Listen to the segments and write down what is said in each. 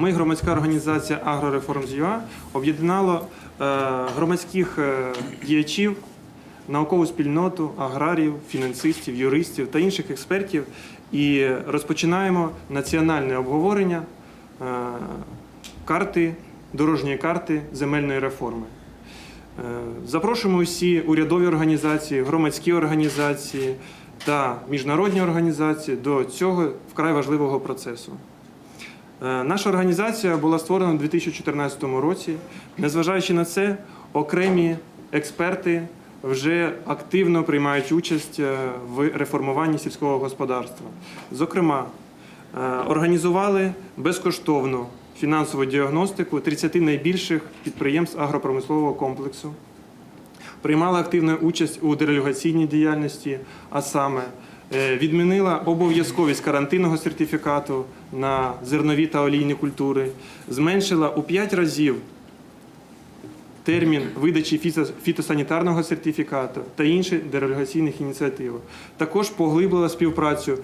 Ми, громадська організація «Агрореформ.ua» об'єднало е, громадських е, діячів, наукову спільноту, аграріїв, фінансистів, юристів та інших експертів і розпочинаємо національне обговорення е, карти, дорожньої карти земельної реформи. Запрошуємо усі урядові організації, громадські організації та міжнародні організації до цього вкрай важливого процесу. Е, Наша організація була створена у 2014 році. Незважаючи на це, окремі експерти вже активно приймають участь е, в реформуванні сільського господарства. Зокрема, е, організували безкоштовну фінансову діагностику 30 найбільших підприємств агропромислового комплексу. Приймала активну участь у делегаційній діяльності, а саме відмінила обов'язковість карантинного сертифікату на зернові та олійні культури, зменшила у 5 разів термін видачі фітосанітарного сертифікату та інші дерогаційних ініціатив. Також поглиблила співпрацю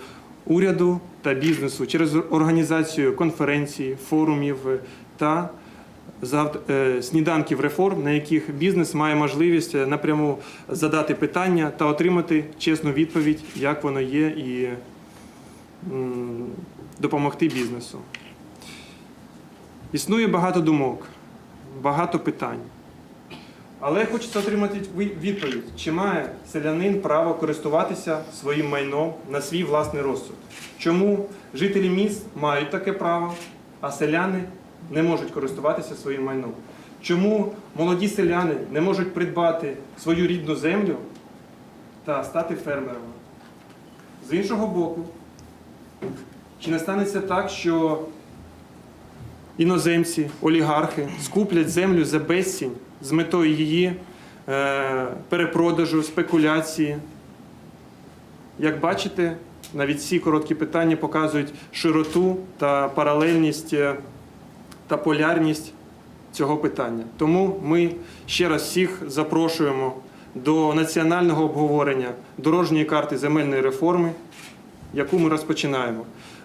уряду та бізнесу через організацію конференцій, форумів та е, сніданків реформ, на яких бізнес має можливість е, напряму задати питання та отримати чесну відповідь, як воно є, і допомогти бізнесу. Існує багато думок, багато питань. Але хочеться отримати відповідь, чи має селянин право користуватися своїм майном на свій власний розсуд? Чому жителі міст мають таке право, а селяни не можуть користуватися своїм майном? Чому молоді селяни не можуть придбати свою рідну землю та стати фермерами? З іншого боку, чи не станеться так, що іноземці, олігархи скуплять землю за безцінь з метою її е, перепродажу, спекуляції. Як бачите, навіть ці короткі питання показують широту та паралельність е, та полярність цього питання. Тому ми ще раз всіх запрошуємо до національного обговорення дорожньої карти земельної реформи, яку ми розпочинаємо.